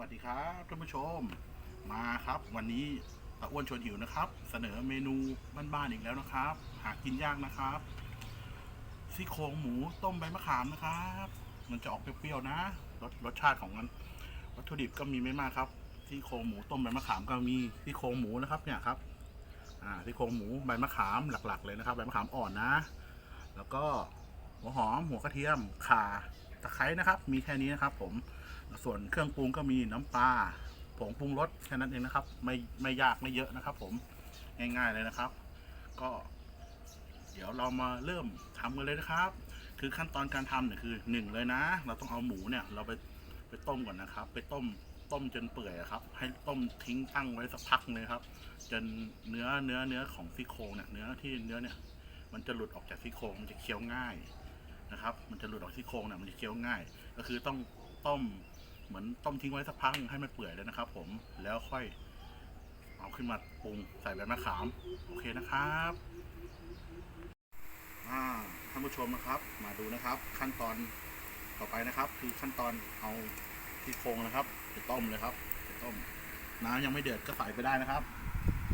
วัสดีครับท่านผู้ชมมาครับ วันนี้ตะอ้วนชวนหิวนะครับ เสนอเมนูบ้านๆอีกแล้วนะครับ หากินยากนะครับซี่โครงหมูต้มใบมะขามนะครับ มันจะออกเปรี้ยวๆนะรสรสชาติของมัน วัตถุดิบก็มีไม่มากครับซี่โครงหมูต้มใบมะขามก็มีซี่โครงหมูนะครับเนี่ยครับอ่าซี่โครงหมูใบมะขามหลักๆ เลยนะครับใบมะขามอ่อนนะ แล้วก็หัวหอมหัวกระเทียมข่าตะไคร้นะครับ มีแค่นี้นะครับ ผม ส่วนเครื่องปรุงก็มีน้ำปลาผงปรุงรสแค่นั้นเองนะครับ ไม่ไม่ยากไม่เยอะนะครับ ผมง่ายๆเลยนะครับ ก็เดี๋ยวเรามาเริ่มทำกันเลยนะครับ คือขั้นตอนการทำเนี่ยคือหนึ่งเลยนะ เราต้องเอาหมูเนี่ย เราไปไปต้มก่อนนะครับ ไปต้มต้มจนเปื่อยครับ ให้ต้มทิ้งตั้งไว้สักพักเลยครับ จนเนื้อเนื้อเนื้อของซี่โครงเนี่ยเนื้อที่เนื้อเนี่ย มันจะหลุดออกจากซี่โครงมันจะเคี้ยวง่ายนะครับ มันจะหลุดออกซี่โครงเนี่ยมันจะเคี้ยวง่าย ก็คือต้องต้ม เหมือนต้มทิ้งไว้สักพักนึงให้มันเปื่อยเลยนะครับ ผมแล้วค่อยเอาขึ้นมาปรุงใส่ใบมะขาม โอเคนะครับท่านผู้ชมนะครับ มาดูนะครับ ขั้นตอนต่อไปนะครับ คือขั้นตอนเอาที่โครงนะครับไปต้มเลยครับไปต้ม น้ำยังไม่เดือดก็ใส่ไปได้นะครับ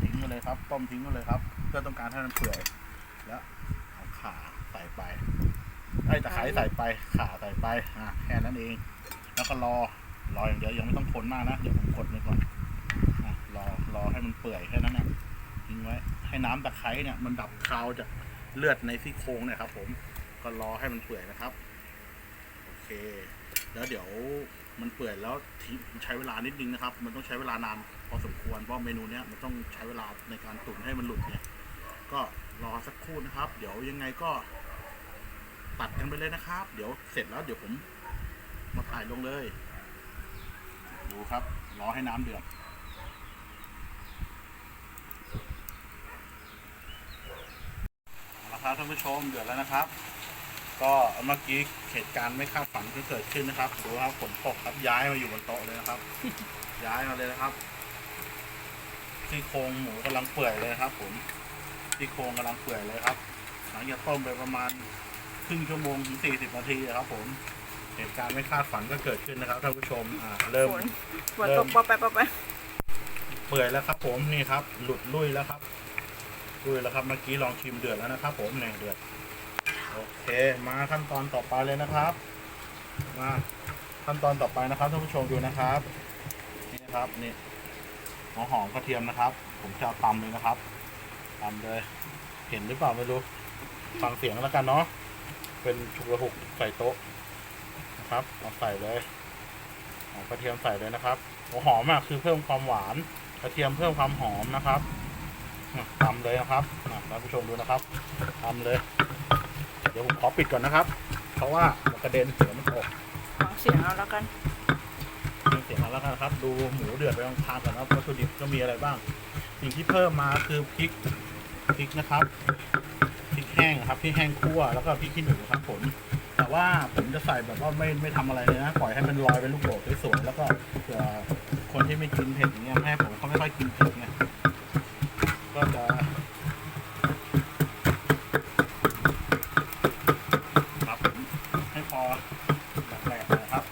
ทิ้งไปเลยครับ ต้มทิ้งไปเลยครับ เพื่อต้องการให้มันเปื่อย แล้วเอาขาใส่ไปไอ้ตะไคร้ใส่ไปขาใส่ไปอ่าแค่นั้นเอง แล้วก็รอ รออย่างเดียวยังไม่ต้องคนมากนะ เดี๋ยวผมกดไปก่อนอะรอรอให้มันเปื่อยแค่นั้นนะทิ้งไว้ ให้น้ำตะไคร้เนี่ยมันดับคาวจากเลือดในซี่โครงเนี่ยครับ ผมก็รอให้มันเปื่อยนะครับ โอเค แล้วเดี๋ยวมันเปื่อยแล้วทิ้งใช้เวลานิดนึงนะครับ มันต้องใช้เวลานานพอสมควรเพราะเมนูเนี้ยมันต้องใช้เวลาในการตุ๋นให้มันหลุดเนี่ยก็รอสักครู่นะครับ เดี๋ยวยังไงก็ตัดกันไปเลยนะครับ เดี๋ยวเสร็จแล้วเดี๋ยวผมมาถ่ายลงเลย ดูครับ รอให้น้ำเดือดเอาละครับท่านผู้ชมเดือดแล้วนะครับ ก็เมื่อกี้เหตุการณ์ไม่คาดฝันที่เกิดขึ้นนะครับดูครับฝนตกครับย้ายมาอยู่บนโต๊ะเลยนะครับ ย้ายมาเลยนะครับซี่โครงหมูกำลังเปื่อยเลยครับ ผมซี่โครงกำลังเปื่อยเลยครับ หลังจากต้มไปประมาณครึ่งชั่วโมงถึงสี่สิบนาทีครับ ผม เหตุการณ์ไม่คาดฝันก็เกิดขึ้นนะครับท่านผู้ชมอ่าเริ่ม ฝนฝนตกปอไปปอไปเปื่อยแล้วครับผมนี่ครับ หลุดลุยแล้วครับลุยแล้วครับเมื่อกี้ลองชิมเดือดแล้วนะครับ ผมเนี่ยเดือดโอเค มาขั้นตอนต่อไปเลยนะครับ มาขั้นตอนต่อไปนะครับท่านผู้ชมดูนะครับนี่นะครับนี่หัวหอมกระเทียมนะครับ ผมจะเอาตำเลยนะครับตำเลย เห็นหรือเปล่าไม่รู้ฟังเสียงแล้วกันเนาะเป็นฉุกระหุกใส่โต๊ะ นะครับเอาใส่เลยหอมกระเทียมใส่เลยนะครับหัวหอมอะคือเพิ่มความหวาน กระเทียมเพิ่มความหอมนะครับอะตำเลยนะครับอะท่านผู้ชมดูนะครับตำเลย เดี๋ยวผมขอปิดก่อนนะครับ เพราะว่ามันกระเด็นเดี๋ยวมันตกฟังเสียงเอาแล้วกันมีเสียงแล้วกันนะครับ ดูหมูเดือดไปลองทานก่อนนะครับวัตถุดิบก็มีอะไรบ้าง สิ่งที่เพิ่มมาคือพริกพริกนะครับพริกแห้งครับพริกแห้งคั่วแล้วก็พริกขี้หนูครับผม แต่ว่าผมจะใส่แบบว่าไม่ไม่ทำอะไรเลยนะ ปล่อยให้มันลอยเป็นลูกโดดสวยๆแล้วก็เผื่อคนที่ไม่กินเผ็ดอย่างเงี้ยแม่ผมเขาไม่ค่อยกินเผ็ดไงก็จะครับผมให้พอแหลกๆนะครับ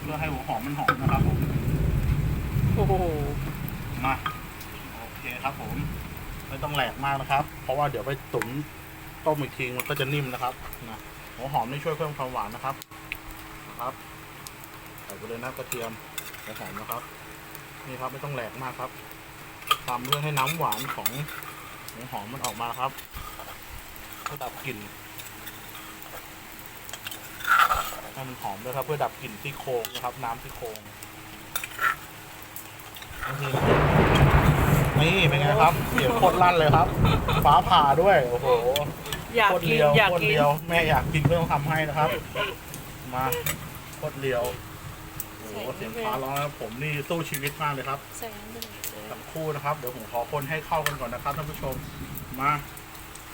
เพื่อให้หัวหอมมันหอมนะครับผม โอ้โห มาโอเคครับผมไม่ต้องแหลกมากนะค ราะว่าเดี๋ยวไปตุ๋นต้มอีกทีมันก็จะนิ่มนะครับนะหัวหอมนี่ช่วยเพิ่มความหวานนะครับนะครับใส่ไปเลยนะกระเทียมกระหอมนะครับ นี่ครับไม่ต้องแหลกมากครับทำเพื่อให้น้ำหวานของหัวหอมมันออกมาครับเพื่อดับกลิ่นให้มันหอมด้วยครับเพื่อดับกลิ่นที่โครงนะครับ น้ำที่โครงนี่ เป็นไงครับเสียงโคตรลั่นเลยครับ ฟ้าผ่าด้วย โอ้โหอยากโคตรกินเลียวอยากโคตรกินเลียวแม่อยากกินเพื่อทำให้นะครับ มาโคตรเลียวโอ้โหเสียงฟ้าร้องแล้วผมนี่สู้ชีวิตมากเลยครับใส่น้ำไปเลยทั้งคู่นะครับเดี๋ยวผมขอคนให้เข้ากันก่อนนะครับท่านผู้ชมมา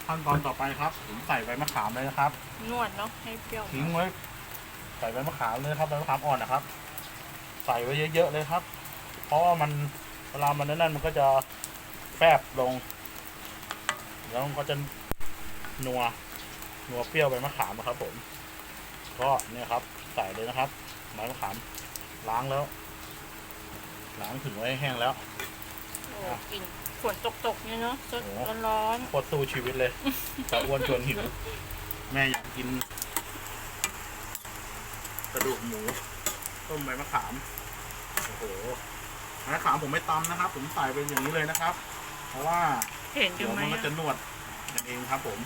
ขั้นตอนต่อไปครับผมใส่ใบมะขามเลยนะครับ นวดเนาะให้เปรี้ยวทิ้งไว้ใส่ใบมะขามเลยครับใบมะขามอ่อนนะครับ ใส่ไว้เยอะๆเลยครับ เพราะว่ามัน เวลามันนั่นๆมันก็จะแฟบลง แล้วมันก็จะนัวนัวเปรี้ยวใบมะขามอะครับผม ก็เนี่ยครับใส่เลยนะครับใบมะขามล้างแล้วล้างถึงไว้ให้แห้งแล้วโอ้กลิ่นฝนตกๆเนี่ยเนาะสดโอ้ร้อนโคตรสู้ชีวิตเลยตาอ้วนชวนหิวแม่อยากกิน กระดูกหมู ต้มใบมะขาม โอ้โห ใบมะขามผมไม่ตำนะครับ ผมใส่เป็นอย่างนี้เลยนะครับ เพราะว่าๆเห็นกัเดี๋นยวไหมมันก็อะจะนวดกันเองครับผม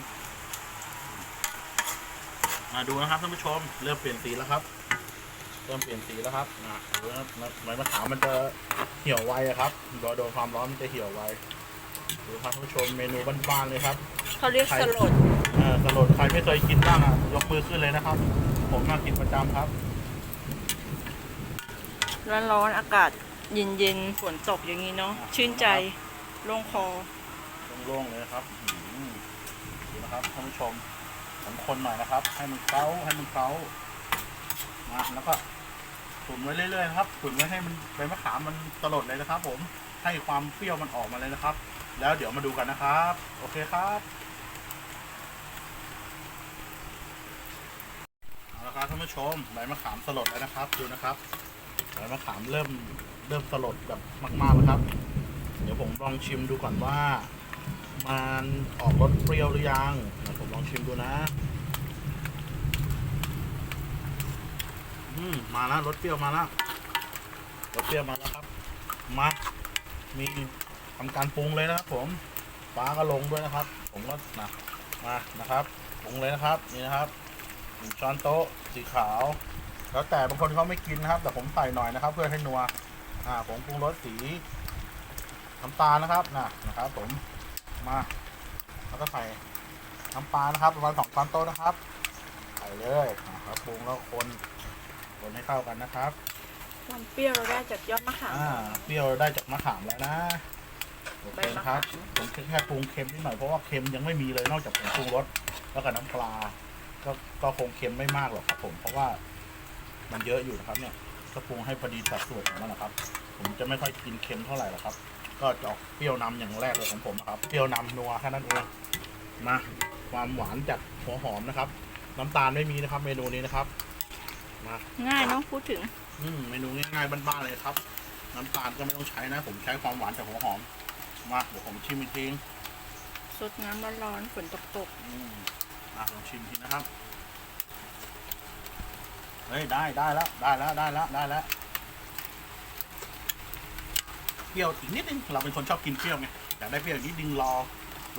มาดูนะครับท่านผู้ชมเริ่มเปลี่ยนสีแล้วครับ เริ่มเปลี่ยนสีแล้วครับนะดูนะครับใบมะขามมันจะเหี่ยวไวอะครับโดนโดนความร้อนมันจะเหี่ยวไวดูครับท่านผู้ชมเมนูบ้านๆเลยครับ เขาเรียกใครสลดเอ่อสลดใครไม่เคยกินบ้างอะยกมือขึ้นเลยนะครับ ผมมากินประจำครับ ร้อนๆอากาศ เย็นๆฝนตกอย่างนี้เนาะชื่นใจโล่งคอ โล่งๆเลยนะครับอื้อหือดูนะครับท่านผู้ชมผมคนหน่อยนะครับ ให้มันเคล้าให้มันเคล้ามาแล้วก็ตุ๋นไว้เรื่อยๆนะครับตุ๋นไว้ให้มันใบมะขามมันสลดเลยนะครับ ผมให้ความเปรี้ยวมันออกมาเลยนะครับ แล้วเดี๋ยวมาดูกันนะครับ โอเคครับเอาละครับท่านผู้ชมใบมะขามสลดแล้วนะครับ ดูนะครับใบมะขามเริ่ม เริ่มสลดแบบมากๆแล้วครับ เดี๋ยวผมลองชิมดูก่อนว่า มันออกรสเปรี้ยวหรือยังผมลองชิมดูนะ อืมมาแล้วรสเปรี้ยวมาแล้วรสเปรี้ยวมาแล้วครับ มามีทำการปรุงเลยนะครับผมฟ้าก็ลงด้วยนะครับ ผมก็นะมานะครับปรุงเลยนะครับนี่นะครับช้อนโต๊ะสีขาว แล้วแต่บางคนเขาไม่กินนะครับ แต่ผมใส่หน่อยนะครับ เพื่อให้นัว อ่าผมปรุงรสสีน้ำตาลนะครับนะนะครับ ผมมาแล้วก็ใส่น้ำปลานะครับประมาณสองช้อนโต๊ะนะครับใส่เลยนะครับปรุงแล้วคนคนให้เข้ากันนะครับความเปรี้ยวเราได้จากยอดมะขามอ่าเปรี้ยวได้จากมะขามแล้วนะโอเคนะครับใบมะขามผมแค่ปรุงเค็มนิดหน่อยเพราะว่าเค็มยังไม่มีเลยนอกจากผงปรุงรสแล้วกับน้ำปลาก็ก็คงเค็มไม่มากหรอกครับผมเพราะว่ามันเยอะอยู่นะครับเนี่ย ก็ปรุงให้พอดีสัดส่วนของมันนะครับ ผมจะไม่ค่อยกินเค็มเท่าไหร่หรอกครับ ก็จะออกเปรี้ยวนำอย่างแรกเลยของผมนะครับ เปรี้ยวนำนัวแค่นั้นเองมาความหวานจากหัวหอมนะครับ น้ำตาลไม่มีนะครับ เมนูนี้นะครับมาง่ายเนาะพูดถึง อืมเมนูง่ายๆบ้านๆเลยครับ น้ำตาลก็ไม่ต้องใช้นะ ผมใช้ความหวานจากหัวหอมมาเดี๋ยวผมชิมอีกทีสดน้ำร้อนๆฝนตกอืมอะลองชิมทีนะครับ เฮ้ยได้ได้แล้วได้แล้วได้แล้วได้แล้วเปรี้ยวอีกนิดนึงเราเป็นคนชอบกินเปรี้ยวไงอยากได้เปรี้ยวอีกนิดนึงรอ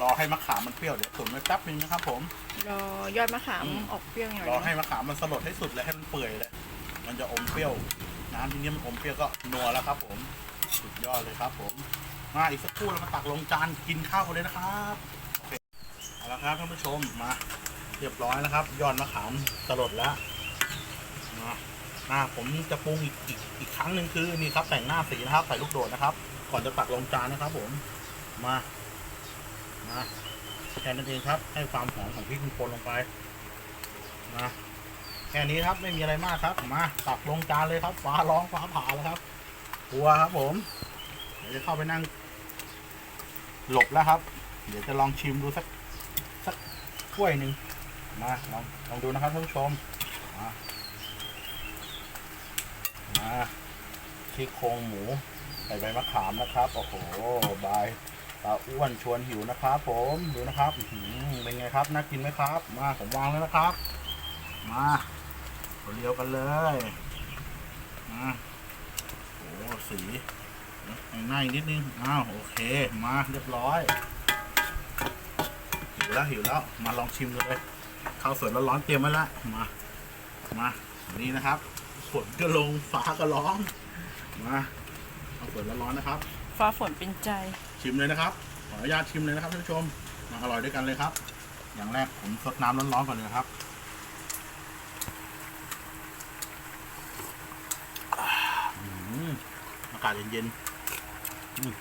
รอให้มะขามมันเปรี้ยวเดี๋ยวตุ๋นไว้แป๊บนึงนะครับผมๆรอยอดมะขามอืม ออกเปรี้ยวหน่อยรอเนอะให้มะขามมันสลดให้สุดเลยให้มันเปื่อยเลยมันจะอมเปรี้ยวน้ำที่นี้มันอมเปรี้ยวก็นัวแล้วครับ ผมสุดยอดเลยครับ ผม มาอีกสักครู่เรามาตักลงจานกินข้าวกันเลยนะครับโอเคเอาละครับท่านผู้ชมมา เรียบร้อยแล้วครับยอดมะขามสลดแล้ว มาอ่าผมจะปรุงอีกอีกอีกครั้งหนึ่งคือนี่ครับแต่งหน้าสีนะครับ ใส่ลูกโดดนะครับ ก่อนจะตักลงจานนะครับ ผมมามาแค่นั้นเองครับ ให้ความหอมของพริกป่นลงไปมาแค่นี้ครับไม่มีอะไรมากครับ มาตักลงจานเลยครับฟ้าร้องฟ้าผ่าแล้วครับกลัวครับผม เดี๋ยวจะเข้าไปนั่ง หลบแล้วครับ เดี๋ยวจะลองชิมดูสักสักถ้วยหนึ่งมาลองลองดูนะครับท่านผู้ชมมา มาที่โครงหมูใส่ใบมะขามนะครับโอ้โหบายตาอ้วนชวนหิวนะครับผมดูนะครับเป็นไงครับน่ากินไหมครับ มาผมวางแล้วนะครับ มาเรียวกันเลยมาโอ้สีหน้าอีกนิดนึงอ้าวโอเคมาเรียบร้อยหิวแล้วหิวแล้วมาลองชิมเลยข้าวสวยร้อนๆเตรียมไว้แล้วมามานี่นะครับ ฝนก็ลงฟ้าก็ร้องมาข้าวสวยร้อนๆนะครับ ฟ้าฝนเป็นใจ ชิมเลยนะครับ ขออนุญาตชิมเลยนะครับท่านผู้ชมมาอร่อยด้วยกันเลยครับ อย่างแรกผมสดน้ำร้อนๆก่อนเลยนะครับอืมอากาศเย็นๆอืม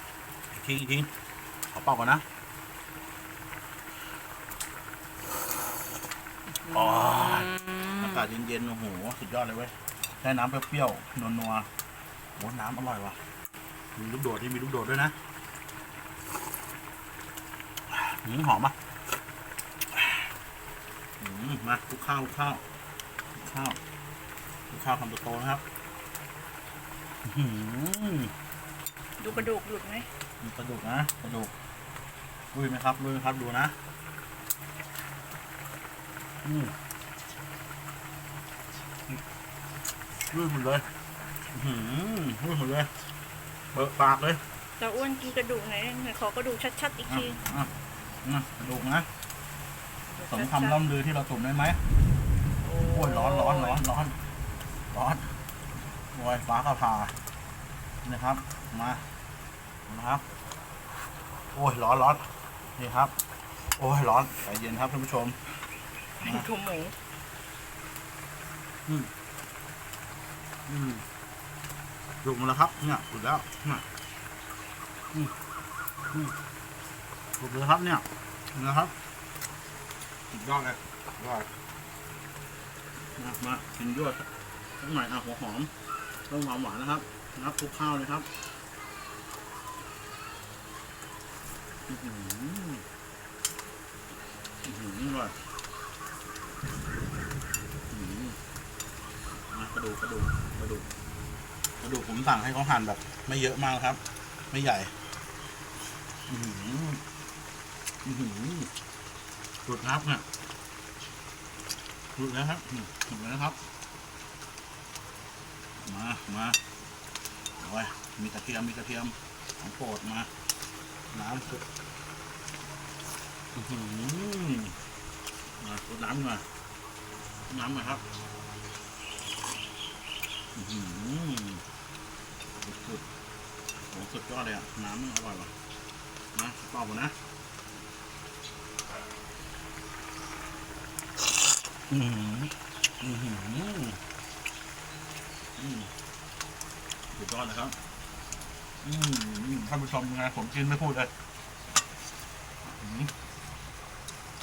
อีกทีอีกทีขอเป่าก่อนนะอ๋ออากาศเย็นๆโอ้โห สุดยอดเลยเว้ย ได้น้ำเปรี้ยวๆนัวๆโอ้น้ำอร่อยว่ะ มีลูกโดดที่มีลูกโดดด้วยนะหืมหอมอะหืมมาคลุกข้าวคลุกข้าวคลุกข้าวดูข้าวคำโตๆนะครับอื้อหือดูกระดูกหลุดไหมมีกระดูกนะกระดูกลุยไหมครับลุยไหมครับดูนะ อืม ลุยหมดเลยอื้อหือลุยหมดเลยเบิกปากเลยตาอ้วนกินกระดูกไหนไหนขอกระดูกชัดๆอีกอะทีอะอะกระดูกนะสมคำล่ำลือที่เราตุ่มได้ไหมโอ้ยร้อนร้อนร้อนร้อนร้อนโอ้ยฟ้าก็ผ่านะครับ มานะครับ โอ้ยร้อนร้อนนี่ครับ โอ้ยร้อนใจเย็นครับท่านผู้ชมเป็นถุงหมูอืม อืมหลุดมาแล้วครับ เนี่ยหลุดแล้วเนี่ยอืมอืมหลุดเลยครับเนี่ยนะครับสุดยอดเลยยอดมามากินด้วยสักหน่อยอะหัวหอมต้องหวานหวานๆนะครับนะครับคลุกข้าวเลยครับอือหืออือหืออร่อยอื้อหือ นะกระดูกกระดูกกระดูกกระดูก ผมสั่งให้เขาหั่นแบบ ไม่เยอะมากครับ ไม่ใหญ่หืมหืมปลุดครับเนี่ยหลุดแล้วครับหลุดแล้วครับ มามาเอาไว้มีกระเทียมมีกระเทียมของโปรดมา น้ำสุดอือหือมาลดน้ำหน่อยน้ำหน่อยครับ อื้อหือสุดๆโอ้ สุดยอดเลยอะ น้ำอร่อยว่ะนะเปล่าหมดนะอือหืออือหืออืมสุดยอดเลยครับ อืมท่านผู้ชมงไงผมกินไม่พูดเลยอืม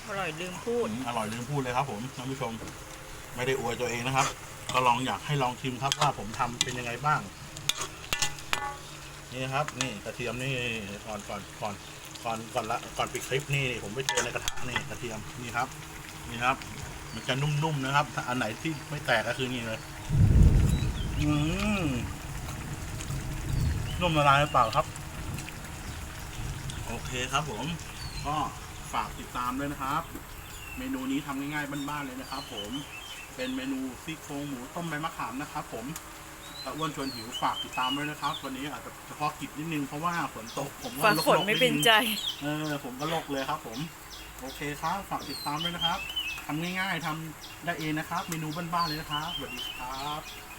อร่อยลืมพูดอืมอร่อยลืมพูดเลยครับ ผมท่านผู้ชม ไม่ได้อวยตัวเองนะครับ ก็ลองอยากให้ลองชิมครับว่าผมทำเป็นยังไงบ้าง นี่ครับ นี่กระเทียมนี่ก่อนก่อนก่อนก่อนก่อนละก่อนปิดคลิปนี่ผมไปเจอในกระทะนี่กระเทียมนี่ครับ นี่ครับ มันจะนุ่มๆนะครับ ถ้าอันไหนที่ไม่แตกก็คือนี่เลยอืมนุ่มละลายหรือเปล่าครับ โอเคครับผม ก็ฝากติดตามด้วยนะครับ เมนูนี้ทำง่ายๆบ้านๆเลยนะครับ ผมเป็นเมนูซี่โครงหมูต้มใบมะขามนะครับ ผม ตะอ้วนชวนหิวฝากติดตามด้วยนะครับ วันนี้อาจจะเฉพาะกิจนิดนึงเพราะว่าฝนตกผมก็ฝากฝนโลกๆไม่เป็นใจ เออผมก็โลกเลยครับ ผม โอเคครับฝากติดตามด้วยนะครับทำง่ายๆทำได้เองนะครับ เมนูบ้านๆเลยนะครับสวัสดีครับ